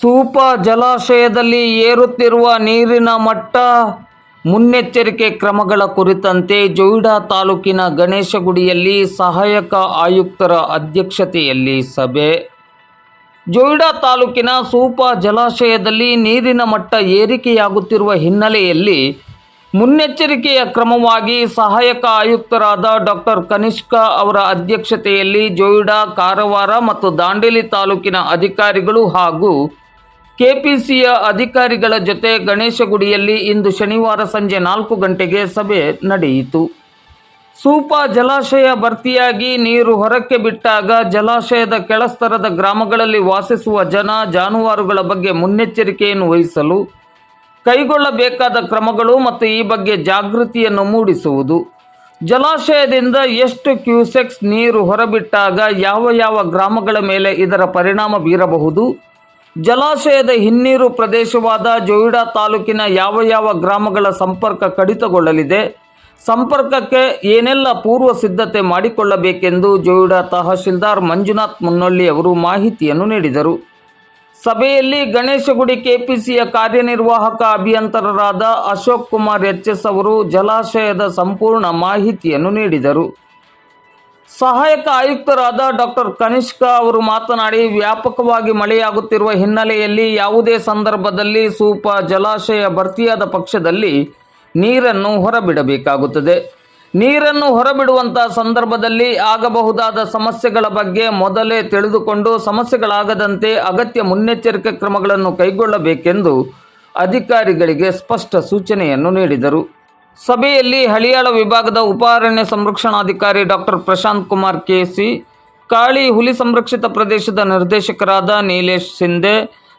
ಸೂಪ ಜಲಾಶಯದಲ್ಲಿ ಏರುತ್ತಿರುವ ನೀರಿನ ಮಟ್ಟ ಮುನ್ನೆಚ್ಚರಿಕೆ ಕ್ರಮಗಳ ಕುರಿತಂತೆ ಜೊಯ್ಡಾ ತಾಲೂಕಿನ ಗಣೇಶಗುಡಿಯಲ್ಲಿ ಸಹಾಯಕ ಆಯುಕ್ತರ ಅಧ್ಯಕ್ಷತೆಯಲ್ಲಿ ಸಭೆ. ಜೊಯ್ಡಾ ತಾಲೂಕಿನ ಸೂಪ ಜಲಾಶಯದಲ್ಲಿ ನೀರಿನ ಮಟ್ಟ ಏರಿಕೆಯಾಗುತ್ತಿರುವ ಹಿನ್ನೆಲೆಯಲ್ಲಿ ಮುನ್ನೆಚ್ಚರಿಕೆಯ ಕ್ರಮವಾಗಿ ಸಹಾಯಕ ಆಯುಕ್ತರಾದ ಡಾಕ್ಟರ್ ಕನಿಷ್ಕ ಅವರ ಅಧ್ಯಕ್ಷತೆಯಲ್ಲಿ ಜೊಯ್ಡಾ ಕಾರವಾರ ಮತ್ತು ದಾಂಡೇಲಿ ತಾಲೂಕಿನ ಅಧಿಕಾರಿಗಳು ಹಾಗೂ ಕೆಪಿಸಿಯ ಅಧಿಕಾರಿಗಳ ಜೊತೆ ಗಣೇಶ ಗುಡಿಯಲ್ಲಿ ಇಂದು ಶನಿವಾರ ಸಂಜೆ ನಾಲ್ಕು ಗಂಟೆಗೆ ಸಭೆ ನಡೆಯಿತು. ಸೂಪ ಜಲಾಶಯ ಭರ್ತಿಯಾಗಿ ನೀರು ಹೊರಕ್ಕೆ ಬಿಟ್ಟಾಗ ಜಲಾಶಯದ ಕೆಳಸ್ತರದ ಗ್ರಾಮಗಳಲ್ಲಿ ವಾಸಿಸುವ ಜನ ಜಾನುವಾರುಗಳ ಬಗ್ಗೆ ಮುನ್ನೆಚ್ಚರಿಕೆಯನ್ನು ವಹಿಸಲು ಕೈಗೊಳ್ಳಬೇಕಾದ ಕ್ರಮಗಳು ಮತ್ತು ಈ ಬಗ್ಗೆ ಜಾಗೃತಿಯನ್ನು ಮೂಡಿಸುವುದು. ಜಲಾಶಯದಿಂದ ಎಷ್ಟು ಕ್ಯೂಸೆಕ್ಸ್ ನೀರು ಹೊರಬಿಟ್ಟಾಗ ಯಾವ ಯಾವ ಗ್ರಾಮಗಳ ಮೇಲೆ ಇದರ ಪರಿಣಾಮ ಬೀರಬಹುದು? ಜಲಾಶಯದ ಹಿನ್ನೀರು ಪ್ರದೇಶವಾದ ಜೋಯಿಡಾ ತಾಲೂಕಿನ ಯಾವ ಯಾವ ಗ್ರಾಮಗಳ ಸಂಪರ್ಕ ಕಡಿತಗೊಳ್ಳಲಿದೆ, ಸಂಪರ್ಕಕ್ಕೆ ಏನೆಲ್ಲ ಪೂರ್ವ ಸಿದ್ಧತೆ ಮಾಡಿಕೊಳ್ಳಬೇಕೆಂದು ಜೋಯಿಡಾ ತಹಶೀಲ್ದಾರ್ ಮಂಜುನಾಥ್ ಮುನ್ನೊಳ್ಳಿ ಅವರು ಮಾಹಿತಿಯನ್ನು ನೀಡಿದರು. ಸಭೆಯಲ್ಲಿ ಗಣೇಶಗುಡಿ ಕೆಪಿಸಿಯ ಕಾರ್ಯನಿರ್ವಾಹಕ ಅಭಿಯಂತರರಾದ ಅಶೋಕ್ ಕುಮಾರ್ ಎಚ್ ಎಸ್ ಅವರು ಜಲಾಶಯದ ಸಂಪೂರ್ಣ ಮಾಹಿತಿಯನ್ನು ನೀಡಿದರು. ಸಹಾಯಕ ಆಯುಕ್ತರಾದ ಡಾಕ್ಟರ್ ಕನಿಷ್ಕ ಅವರು ಮಾತನಾಡಿ, ವ್ಯಾಪಕವಾಗಿ ಮಳೆಯಾಗುತ್ತಿರುವ ಹಿನ್ನೆಲೆಯಲ್ಲಿ ಯಾವುದೇ ಸಂದರ್ಭದಲ್ಲಿ ಸೂಪ, ಜಲಾಶಯ ಭರ್ತಿಯಾದ ಪಕ್ಷದಲ್ಲಿ ನೀರನ್ನು ಹೊರಬಿಡಬೇಕಾಗುತ್ತದೆ. ನೀರನ್ನು ಹೊರಬಿಡುವಂತಹ ಸಂದರ್ಭದಲ್ಲಿ ಆಗಬಹುದಾದ ಸಮಸ್ಯೆಗಳ ಬಗ್ಗೆ ಮೊದಲೇ ತಿಳಿದುಕೊಂಡು ಸಮಸ್ಯೆಗಳಾಗದಂತೆ ಅಗತ್ಯ ಮುನ್ನೆಚ್ಚರಿಕೆ ಕ್ರಮಗಳನ್ನು ಕೈಗೊಳ್ಳಬೇಕೆಂದು ಅಧಿಕಾರಿಗಳಿಗೆ ಸ್ಪಷ್ಟ ಸೂಚನೆಯನ್ನು ನೀಡಿದರು. ಸಭೆಯಲ್ಲಿ ಹಳಿಯಾಳ ವಿಭಾಗದ ಉಪಾರಣ್ಯ ಸಂರಕ್ಷಣಾಧಿಕಾರಿ doctor Prashant Kumar K C, Kali ಹುಲಿ ಸಂರಕ್ಷಿತ ಪ್ರದೇಶದ ನಿರ್ದೇಶಕರಾದ ನೀಲೇಶ್ ಸಿಂಧೆ,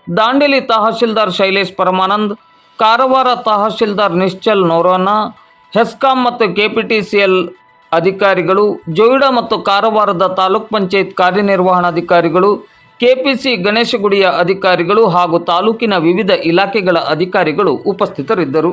ದಾಂಡೇಲಿ ತಹಶೀಲ್ದಾರ್ ಶೈಲೇಶ್ ಪರಮಾನಂದ್, ಕಾರವಾರ ತಹಶೀಲ್ದಾರ್ ನಿಶ್ಚಲ್ ನೋರೋನ ಹೆಸ್ಕಾಂ ಮತ್ತು ಕೆಪಿಟಿಸಿಎಲ್ ಅಧಿಕಾರಿಗಳು, ಜೋಯಿಡಾ ಮತ್ತು ಕಾರವಾರದ ತಾಲೂಕ್ ಪಂಚಾಯತ್ ಕಾರ್ಯನಿರ್ವಹಣಾಧಿಕಾರಿಗಳು, ಕೆಪಿಸಿ ಗಣೇಶಗುಡಿಯ ಅಧಿಕಾರಿಗಳು ಹಾಗೂ ತಾಲೂಕಿನ ವಿವಿಧ ಇಲಾಖೆಗಳ ಅಧಿಕಾರಿಗಳು ಉಪಸ್ಥಿತರಿದ್ದರು.